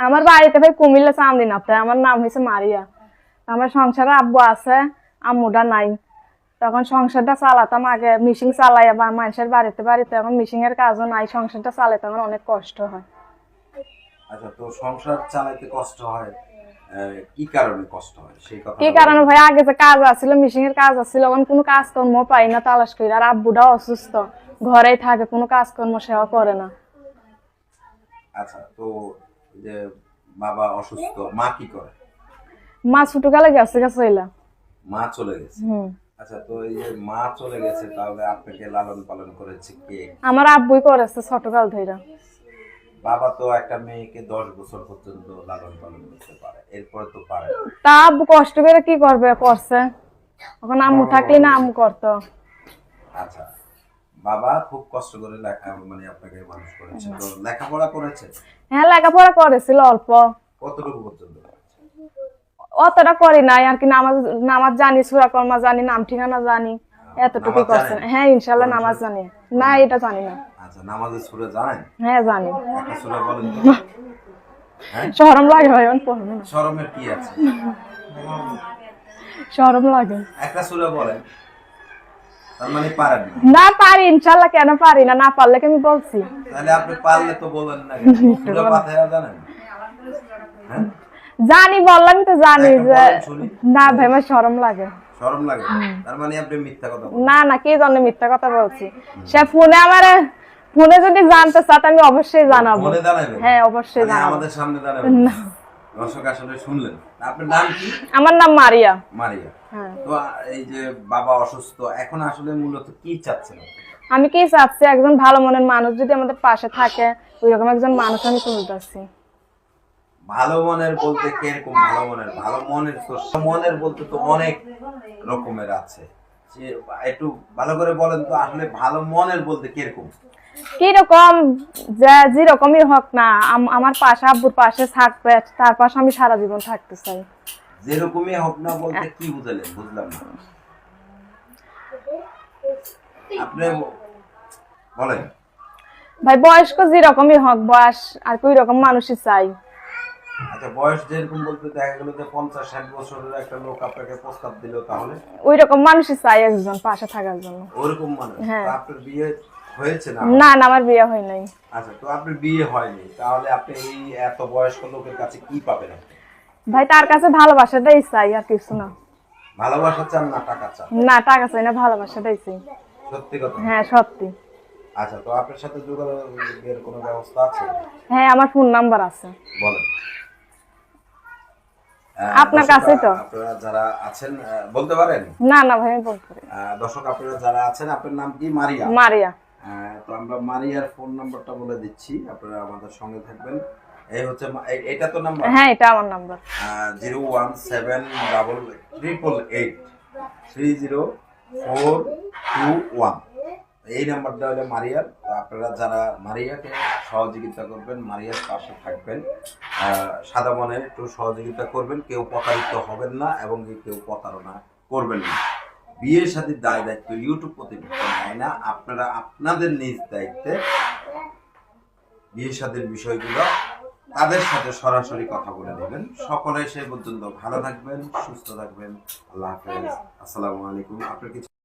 আমার বাড়িতে ভাই কুমিল্লা চান্দি নাতে আমার নাম হয়েছে মারিয়া। আমার সংসারে আব্বু আছে আম্মুটা নাই। তখন সংসারটা চালাতাম আগে মিশিং চালাই বা মানুষের বাড়িতে বাড়িতে এখন মিশিং এর কাজও নাই সংসারটা চালাতে আমার অনেক কষ্ট হয়। আচ্ছা তো সংসার চালাইতে কষ্ট হয় কি কারণে কষ্ট হয়? সেই কথা কি কারণে ভাই আগে যে কাজ আছিল মিশিং এর কাজ আছিল এখন কোনো কাজকর্ম পাই না তালাশ করি। আর আব্বুটাও অসুস্থ ঘরেই থাকে কোনো কাজকর্ম সেবা করে না। আচ্ছা তো যে বাবা অসুস্থ মা কি করে? মা ছোটো কালে গেছে গেছে হইলা মা চলে গেছে? হুম। আচ্ছা তো এই যে মা চলে গেছে তাহলে আপনাকে লালন পালন করেছে কে? আমার আব্বুই করেছে ছোটকাল ধইরা। বাবা তো একটা মেয়েকে দশ বছর পর্যন্ত লালন পালন করতে পারে এরপরে তো পারে তা আব্বু কষ্ট করে কি করবে করছে? এখন আম্মু থাকলে না আম্মু করতো। আচ্ছা। বাবা খুব কষ্ট করে লেখা মানে আপনাকে মানুষ করেছে তো লেখাপড়া করেছে? হ্যাঁ লেখাপড়া করেছিল অল্প। কতটুকু পর্যন্ত অতটা করি নাই আর কি নামাজ নামাজ জানি সুরা কর্মা জানি নাম ঠিকানা জানি এতটুকু করছে? হ্যাঁ ইনশাল্লাহ নামাজ জানি। না এটা জানি না। আচ্ছা নামাজের সুরে জানেন? হ্যাঁ জানি। একটা সুরে বলেন তো। হ্যাঁ? শরম লাগে ভাই আমি পড়ব না। শরমের কি আছে? শরম লাগে। একটা সুরে বলেন। তার মানে পারেন না। পারি ইনশাল্লাহ কেন পারি না? না পারলে কি আমি বলছি? তাহলে আপনি পারলে তো বলেন না সুরে পাথায়া জানেন হ্যাঁ? জানি বললাম তো জানি যে না ভাই আমার শরম লাগে। শরম লাগে? তার মানে আপনি মিথ্যা কথা না না কে জন্য মিথ্যা কথা বলছি? সে ফোনে আমার ফোনে যদি জানতে চাত আমি অবশ্যই জানাব। জানাবেন হ্যাঁ অবশ্যই মানে জানাব। আমাদের সামনে দাঁড়াবেন না। দর্শক আসলে শুনলেন আপনার নাম কি? আমার নাম মারিয়া। মারিয়া। হ্যাঁ। তো এই যে বাবা অসুস্থ এখন আসলে মূলত কি চাচ্ছেন আমি কি চাচ্ছি একজন ভালো মনের মানুষ যদি আমাদের পাশে থাকে ওই রকম একজন মানুষ আমি খুঁজতেছি। ভালো মনের বলতে কীরকম ভালো মনের? ভালো মনের তো মনের বলতে তো অনেক রকমের আছে। সে একটু ভালো করে বলেন তো আসলে ভালো মনের বলতে কীরকম? কীরকম যে যেরকমই হোক না আমার পাশে আব্বুর পাশে থাকবে তার পাশে আমি সারা জীবন থাকতে চাই। যেরকমই হোক না বলতে কি বুঝালেন? বুঝলাম না। আপনি বলেন। ভাই বয়স্ক যেরকমই হোক বয়স আর কি ওই রকম মানুষই চাই। আচ্ছা বয়স যেরকম বলতে দেখা গেল যে পঞ্চাশ ষাট বছরের একটা লোক আপনাকে প্রস্তাব দিল তাহলে? ওই রকম মানুষই চাই একজন পাশে থাকার জন্য। ওরকম মানুষ? হ্যাঁ। আপনার বিয়ে হয়েছে না? না না আমার বিয়ে হয় নাই। আচ্ছা তো আপনার বিয়ে হয়নি তাহলে আপনি এই এত বয়স্ক লোকের কাছে কি পাবেন ভাই তার কাছে ভালোবাসাটাই চাই আর কিছু না। ভালোবাসা চান না টাকা চান? না টাকা চাই না ভালোবাসাটাই চাই। সত্যি কথা? হ্যাঁ সত্যি। আচ্ছা তো আপনার সাথে যোগাযোগের কোনো ব্যবস্থা আছে? হ্যাঁ আমার ফোন নাম্বার আছে। বলেন। আপনার কাছেই তো। আপনারা যারা আছেন বলতে পারেন? না না ভাই বলতে পারি দর্শক আপনারা যারা আছেন আপনার নাম কি? মারিয়া। মারিয়া। তো আমরা মারিয়ার ফোন নাম্বারটা বলে দিচ্ছি। আপনারা আমাদের সঙ্গে থাকবেন। এই হচ্ছে এটা তো নাম্বার? হ্যাঁ এটা আমার number. Zero one seven double triple eight. Three zero four two one. এই নাম্বারটা হলো মারিয়ার। আপনারা যারা মারিয়াকে সহযোগিতা করবেন, মারিয়ার পাশে থাকবেন সাদা মনে একটু সহযোগিতা করবেন, কেউ প্রতারিত হবেন না এবং কেউ প্রতারণা করবেন না। বিয়ের সাথে দায় দায়িত্ব ইউটিউব প্রতিনিধিত্ব নেয় না? আপনারা আপনাদের নিজ দায়িত্বে বিয়ের সাথের বিষয়গুলো তাদের সাথে সরাসরি কথা বলে নেবেন। সকলে সে পর্যন্ত ভালো থাকবেন, সুস্থ থাকবেন। আল্লাহ হাফেজ। আসসালামু আলাইকুম। আপনার কিছু